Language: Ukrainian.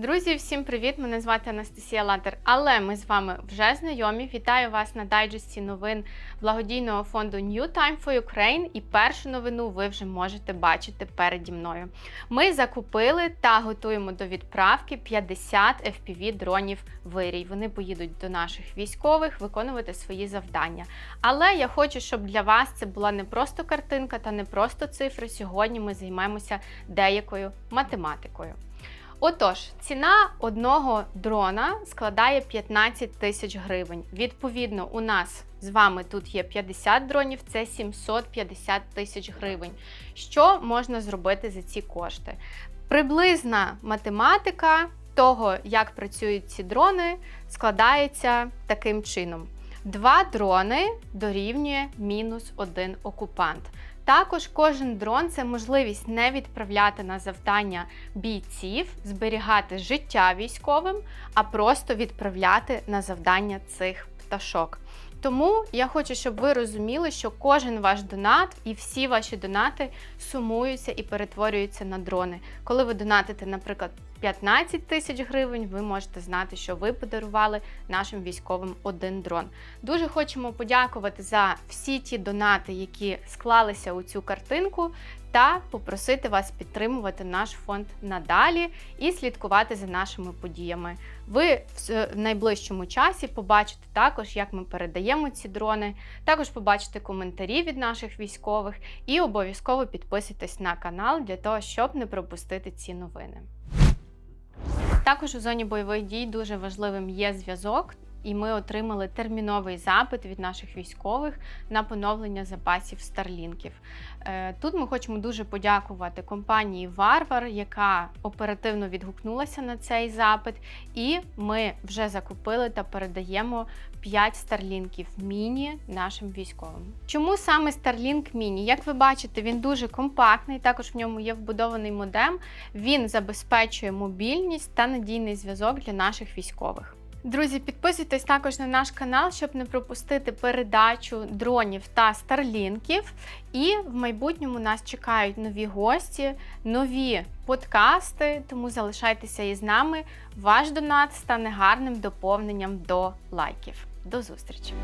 Друзі, всім привіт! Мене звати Анастасія Латер, але ми з вами вже знайомі. Вітаю вас на дайджесті новин благодійного фонду New Time for Ukraine. І першу новину ви вже можете бачити переді мною. Ми закупили та готуємо до відправки 50 FPV дронів вирій. Вони поїдуть до наших військових виконувати свої завдання. Але я хочу, щоб для вас це була не просто картинка та не просто цифри. Сьогодні ми займемося деякою математикою. Отож, ціна одного дрона складає 15 тисяч гривень. Відповідно, у нас з вами тут є 50 дронів, це 750 тисяч гривень. Що можна зробити за ці кошти? Приблизна математика того, як працюють ці дрони, складається таким чином: два дрони дорівнює мінус один окупант. Також кожен дрон це можливість не відправляти на завдання бійців, зберігати життя військовим, а просто відправляти на завдання цих пташок. Тому я хочу, щоб ви розуміли, що кожен ваш донат і всі ваші донати сумуються і перетворюються на дрони. Коли ви донатите, наприклад, 15 тисяч гривень, ви можете знати, що ви подарували нашим військовим один дрон. Дуже хочемо подякувати за всі ті донати, які склалися у цю картинку, та попросити вас підтримувати наш фонд надалі і слідкувати за нашими подіями. Ви в найближчому часі побачите також, як ми передаємо ці дрони, також побачите коментарі від наших військових і обов'язково підписуйтесь на канал для того, щоб не пропустити ці новини. Також у зоні бойових дій дуже важливим є зв'язок. І ми отримали терміновий запит від наших військових на поновлення запасів старлінків. Е, Тут ми хочемо дуже подякувати компанії Варвар, яка оперативно відгукнулася на цей запит, і ми вже закупили та передаємо 5 старлінків міні нашим військовим. Чому саме Starlink Mini? Як ви бачите, він дуже компактний. Також в ньому є вбудований модем. Він забезпечує мобільність та надійний зв'язок для наших військових. Друзі, підписуйтесь також на наш канал, щоб не пропустити передачу дронів та старлінків. І в майбутньому нас чекають нові гості, нові подкасти. Тому залишайтеся із нами. Ваш донат стане гарним доповненням до лайків. До зустрічі!